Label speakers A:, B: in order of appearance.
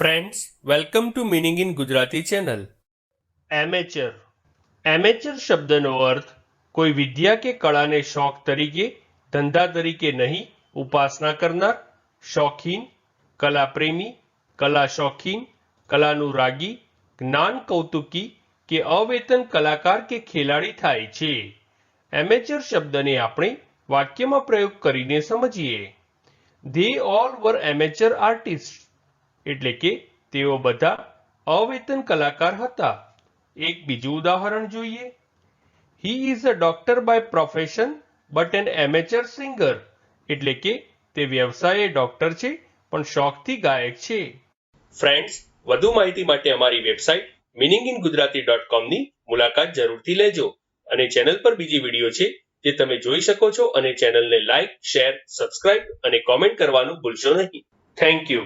A: Friends welcome to meaning in Gujarati channel amateur amateur શબ્દનો અર્થ, કોઈ વિદ્યા કે કળાને શોખ તરીકે, ધંધા તરીકે નહીં, ઉપાસના કરનાર, શોખીન, કલાપ્રેમી કલા શોખીન કલાનું રાગી જ્ઞાન કૌતુકી કે અવેતન કલાકાર કે ખેલાડી થાય છે. એમેચર શબ્દને આપણે વાક્યમાં પ્રયોગ કરીને સમજીએ. They all were amateur artist એટલે કે તેઓ બધા અવેતન કલાકાર હતા. એક બીજું ઉદાહરણ જોઈએ. He is a doctor by profession but an amateur singer એટલે કે તે વ્યવસાયે ડોક્ટર છે, પણ શોખથી ગાયક છે. ફ્રેન્ડ્સ વધુ માહિતી માટે અમારી website meaning in Gujarati dot કોમની મુલાકાત જરૂરથી લેજો. અને ચેનલ પર બીજી વીડિયો છે, જે તમે જોઈ શકો છો. અને ચેનલને લાઇક શેર સબસ્ક્રાઇબ અને કોમેન્ટ કરવાનું ભૂલશો નહીં. Thank you